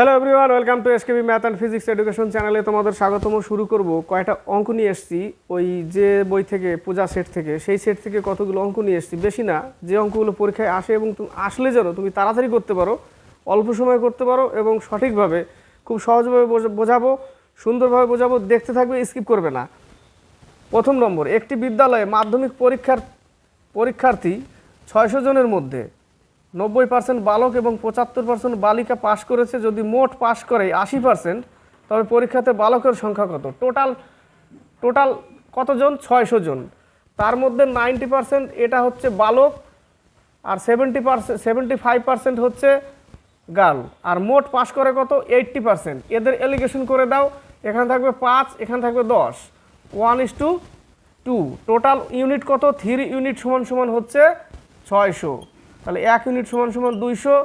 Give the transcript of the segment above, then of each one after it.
Hello everyone welcome to SKB math and physics education চ্যানেলে তোমাদের স্বাগতম। শুরু করব কয়টা অঙ্ক নিয়ে এসেছি। ওই যে বই থেকে, পূজা সেট থেকে, সেই সেট থেকে কতগুলো অঙ্ক নিয়ে এসেছি। বেশি না, যে অঙ্কগুলো পরীক্ষায় আসে এবং তুমি আসলে যেন তুমি তাড়াতাড়ি করতে পারো, অল্প সময় করতে পারো এবং সঠিকভাবে, খুব সহজভাবে বোঝা- বোঝাবো, সুন্দরভাবে বোঝাবো, দেখতে থাকবে স্কিপ করবে না। প্রথম নম্বর, একটি বিদ্যালয়ে মাধ্যমিক পরীক্ষার, পরীক্ষার্থী ছয়শো জনের মধ্যে নব্বই পার্সেন্ট বালক এবং পঁচাত্তর পার্সেন্ট বালিকা পাশ করেছে, যদি মোট পাশ করে আশি পার্সেন্ট তবে পরীক্ষাতে বালকের সংখ্যা কত? টোটাল টোটাল কতজন? ছয়শো জন। তার মধ্যে নাইনটি পার্সেন্ট এটা হচ্ছে বালক আর seventy percent seventy five percent হচ্ছে গার্ল আর মোট পাশ করে কত? এইট্টি পার্সেন্ট এদের এলিগেশন করে দাও। এখানে থাকবে পাঁচ, এখানে থাকবে দশ। One is to two. Total unit কত? থ্রি ইউনিট সমান সমান হচ্ছে ছয়শো। তাহলে এক ইউনিট সমান সমান দুইশো।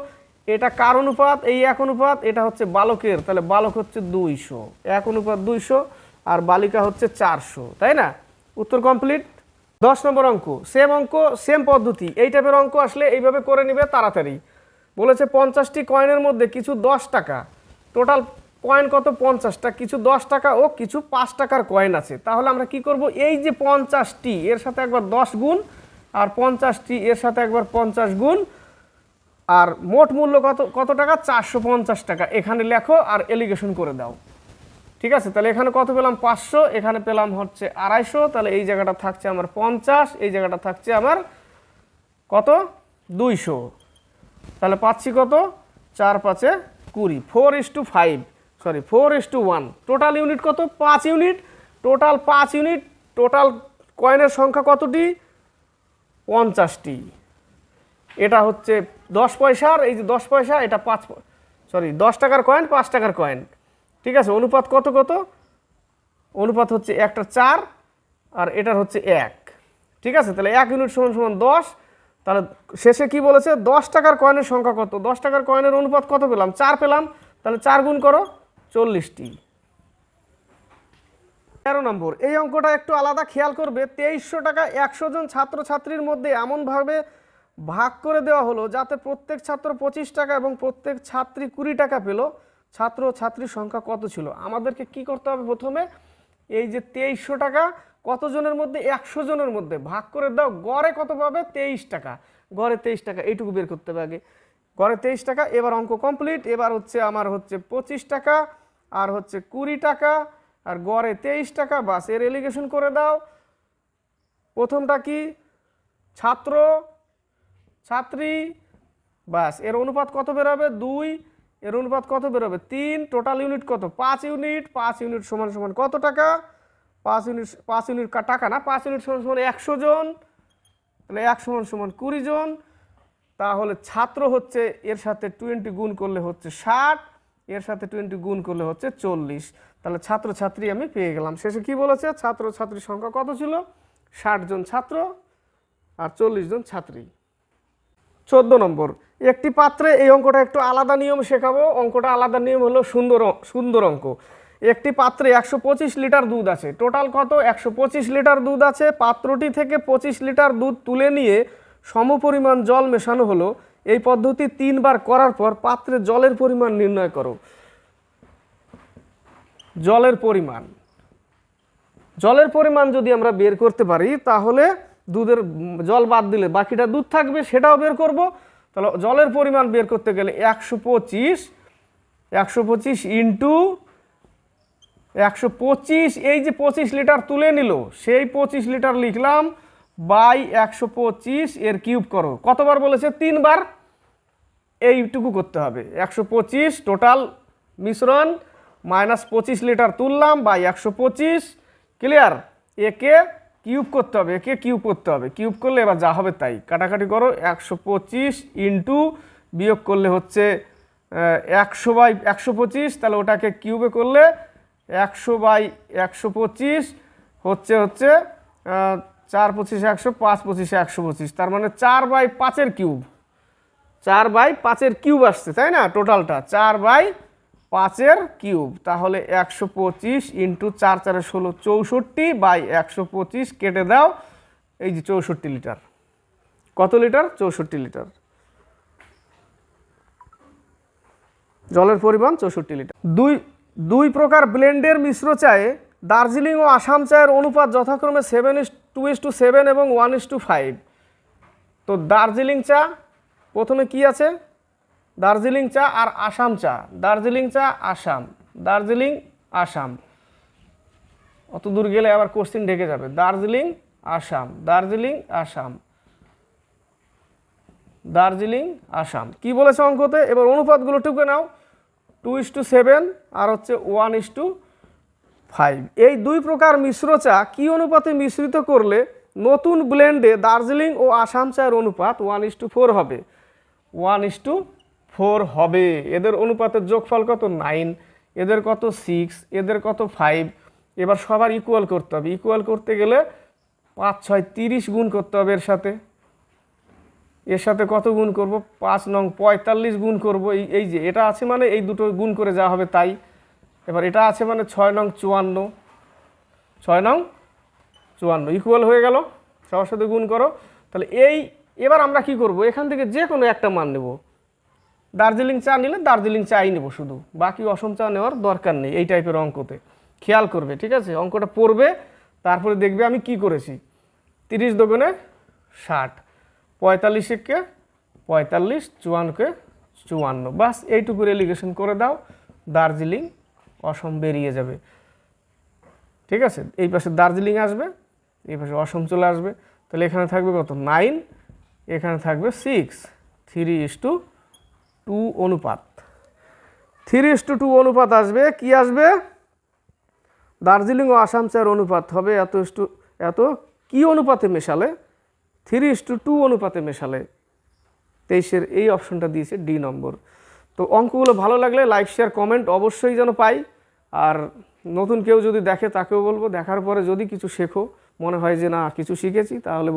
এটা কার অনুপাত? এই এক অনুপাত, এটা হচ্ছে বালকের। তাহলে বালক হচ্ছে দুইশো। এক অনুপাত দুইশো আর বালিকা হচ্ছে চারশো, তাই না? উত্তর কমপ্লিট দশ নম্বর অঙ্ক সেম অঙ্ক সেম পদ্ধতি। এই টাইপের অঙ্ক আসলে এইভাবে করে নিবে তাড়াতাড়ি। বলেছে পঞ্চাশটি কয়েনের মধ্যে কিছু দশ টাকা। টোটাল কয়েন কত? পঞ্চাশটা। কিছু দশ টাকা ও কিছু পাঁচ টাকার কয়েন আছে। তাহলে আমরা কি করব? এই যে পঞ্চাশটি, এর সাথে একবার দশ গুণ আর পঞ্চাশটি, এর সাথে একবার পঞ্চাশ গুণ। আর মোট মূল্য কত কত টাকা? চারশো পঞ্চাশ টাকা। এখানে লেখো আর এলিগেশন করে দাও। ঠিক আছে? তাহলে এখানে কত পেলাম? পাঁচশো। এখানে পেলাম হচ্ছে আড়াইশো। তাহলে এই জায়গাটা থাকছে আমার পঞ্চাশ। এই জায়গাটা থাকছে আমার কত? দুইশো। তাহলে পাচ্ছি কত? চার পাঁচে কুড়ি। Four is to five. Sorry, four is to one. Total unit কত? পাঁচ ইউনিট। টোটাল পাঁচ ইউনিট। টোটাল কয়েনের সংখ্যা কতটি? পঞ্চাশটি। এটা হচ্ছে দশ পয়সার, এই যে দশ পয়সা, এটা পাঁচ সরি দশ টাকার কয়েন পাঁচ টাকার কয়েন ঠিক আছে, অনুপাত কত কত? অনুপাত হচ্ছে একটা চার, আর এটার হচ্ছে এক। ঠিক আছে, তাহলে এক ইউনিট সমান সমান দশ। তাহলে শেষে কি বলেছে? দশ টাকার কয়েনের সংখ্যা কত? দশ টাকার কয়েনের অনুপাত কত পেলাম? চার পেলাম। তাহলে চার গুণ করো, চল্লিশটি। তেরো নম্বর। এই অঙ্কটা একটু আলাদা, খেয়াল করবে, তেইশশো টাকা একশো জন ছাত্রছাত্রীর মধ্যে এমনভাবে ভাগ করে দেওয়া হলো যাতে প্রত্যেক ছাত্র পঁচিশ টাকা এবং প্রত্যেক ছাত্রী কুড়ি টাকা পেল। ছাত্র ছাত্রীর সংখ্যা কত ছিল? আমাদেরকে কি করতে হবে প্রথমে? এই যে তেইশশো টাকা, কতজনের মধ্যে? একশো জনের মধ্যে। ভাগ করে দাও, গড়ে কত পাবে? তেইশ টাকা। গড়ে তেইশ টাকা, এইটুকু বের করতে হবে আগে। গড়ে তেইশ টাকা, এবার অঙ্ক কমপ্লিট। এবার হচ্ছে আমার হচ্ছে পঁচিশ টাকা, আর হচ্ছে কুড়ি টাকা আর গড়ে তেইশ টাকা বাস। এর এলিগেশন করে দাও। প্রথমটা কি? ছাত্র, ছাত্রী, বাস। এর অনুপাত কত বেরোবে? দুই। এর অনুপাত কত বেরোবে? তিন। টোটাল ইউনিট কত? পাঁচ ইউনিট পাঁচ ইউনিট সমান সমান কত টাকা? পাঁচ ইউনিট পাঁচ ইউনিট টাকা না? পাঁচ ইউনিট সমান সমান একশো জন। তাহলে এক সমান সমান কুড়ি জন। তাহলে ছাত্র হচ্ছে, এর সাথে টোয়েন্টি গুণ করলে হচ্ছে ষাট। এর সাথে টোয়েন্টি গুণ করলে হচ্ছে চল্লিশ। তাহলে ছাত্র ছাত্রী আমি পেয়ে গেলাম। শেষে কি বলেছে? ছাত্র ছাত্রীর সংখ্যা কত ছিল? ষাট জন ছাত্র আর চল্লিশ জন ছাত্রী। চোদ্দ নম্বর, একটি পাত্রে এই অঙ্কটা একটু আলাদা নিয়ম শেখাবো। অঙ্কটা আলাদা নিয়ম হলো সুন্দর সুন্দর অঙ্ক। একটি পাত্রে একশো পঁচিশ লিটার দুধ আছে। টোটাল কত? একশো পঁচিশ লিটার দুধ আছে। পাত্রটি থেকে পঁচিশ লিটার দুধ তুলে নিয়ে সমপরিমাণ জল মেশানো হলো। এই পদ্ধতি তিনবার করার পর পাত্রে জলের পরিমাণ নির্ণয় করো। জলের পরিমাণ। জলের পরিমাণ যদি আমরা বের করতে পারি, তাহলে দুধের জল বাদ দিলে বাকিটা দুধ থাকবে, সেটাও বের করব। তাহলে জলের পরিমাণ বের করতে গেলে একশো পঁচিশ একশো পঁচিশ ইন্টু একশো পঁচিশ, এই যে পঁচিশ লিটার তুলে নিল, সেই পঁচিশ লিটার লিখলাম বাই একশো পঁচিশ এর কিউব করো। কতবার বলেছে? তিনবার। এইটুকু করতে হবে। একশো পঁচিশ টোটাল মিশ্রণ মাইনাস পঁচিশ লিটার তুললাম বাই একশো পঁচিশ ক্লিয়ার একে কিউব করতে হবে, একে কিউব করতে হবে। কিউব করলে এবার যা হবে তাই। কাটাকাটি করো, একশো পঁচিশ ইন্টু বিয়োগ করলে হচ্ছে একশো বাই একশো পঁচিশ, তাহলে ওটাকে কিউবে করলে একশো বাই একশো পঁচিশ হচ্ছে হচ্ছে চার পঁচিশ একশো, পাঁচ পঁচিশে একশো পঁচিশ। তার মানে চার বাই পাঁচের কিউব চার বাই পাঁচের কিউব আসছে, তাই না? টোটালটা চার বাই পাঁচের কিউব। তাহলে একশো পঁচিশ ইন্টু চার চারে ষোলো চৌষট্টি বাই একশো পঁচিশ কেটে দাও, এই যে চৌষট্টি লিটার। কত লিটার? চৌষট্টি লিটার। জলের পরিমাণ চৌষট্টি লিটার। দুই দুই প্রকার ব্লেন্ডের মিশ্র চায়ে দার্জিলিং ও আসাম চায়ের অনুপাত যথাক্রমে seven is to two is seven seven one is to five তো দার্জিলিং চা প্রথমে কি আছে? দার্জিলিং চা আর আসাম চা। দার্জিলিং চা, আসাম। দার্জিলিং, আসাম। অত দূর গেলে আবার কোশ্চিন ঢেকে যাবে। দার্জিলিং, আসাম। দার্জিলিং আসাম। দার্জিলিং, আসাম। কি বলেছে অঙ্কতে? এবার অনুপাতগুলো টুকে নাও। টু ইস টু সেভেন আর হচ্ছে ওয়ান ইস টু ফাইভ। এই দুই প্রকার মিশ্র চা কি অনুপাতে মিশ্রিত করলে নতুন ব্লেন্ডে দার্জিলিং ও আসাম চায়ের অনুপাত ওয়ান ইস টু ফোর হবে? ওয়ান ইস টু ফোর হবে। এদের অনুপাতের যোগফল কত? নাইন। এদের কত? সিক্স। এদের কত? ফাইভ। এবার সবার ইকুয়াল করতে হবে। ইকুয়াল করতে গেলে পাঁচ, ছয়, তিরিশ গুণ করতে হবে এর সাথে। এর সাথে কত গুণ করব? পাঁচ নং পঁয়তাল্লিশ গুণ করব। এই এই যে, এটা আছে মানে এই দুটো গুণ করে যা হবে তাই। এবার এটা আছে মানে ছয় নং চুয়ান্ন। ছয় নং চুয়ান্ন। ইকুয়াল হয়ে গেল। সবার সাথে গুণ করো। তাহলে এই এবার আমরা কি করব? এখান থেকে যে কোনো একটা মান নেব। দার্জিলিং চা নিলে দার্জিলিং চাই নেব শুধু। বাকি অসম চা নেওয়ার দরকার নেই এই টাইপের অঙ্কতে। খেয়াল করবে, ঠিক আছে? অঙ্কটা পড়বে, তারপরে দেখবে আমি কি করেছি। তিরিশ দোকানে ষাট পঁয়তাল্লিশকে পঁয়তাল্লিশ, চুয়ান্নকে চুয়ান্ন। বাস এইটুকু রেলিগেশন করে দাও, দার্জিলিং অসম বেরিয়ে যাবে। ঠিক আছে? এই পাশে দার্জিলিং আসবে, এই পাশে অসম চলে আসবে। তাহলে এখানে থাকবে কত? নাইন এখানে থাকবে six three is to two অনুপাত। থ্রি ইস টু টু অনুপাত আসবে, কি আসবে? দার্জিলিং ও আসাম চার অনুপাত হবে, এত ইস টু এত কি অনুপাতে মেশালে? থ্রি ইস টু টু অনুপাতে মেশালে। তেইশের এই অপশনটা দিয়েছে ডি নম্বর। তো অঙ্কগুলো ভালো লাগলে লাইক শেয়ার কমেন্ট অবশ্যই যেন পাই। আর নতুন কেউ যদি দেখে তাকেও বলব, দেখার পরে যদি কিছু শেখো, মনে হয় যে না, কিছু শিখেছি, তাহলে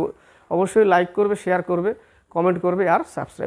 অবশ্যই লাইক করবে শেয়ার করবে কমেন্ট করবে আর সাবস্ক্রাইব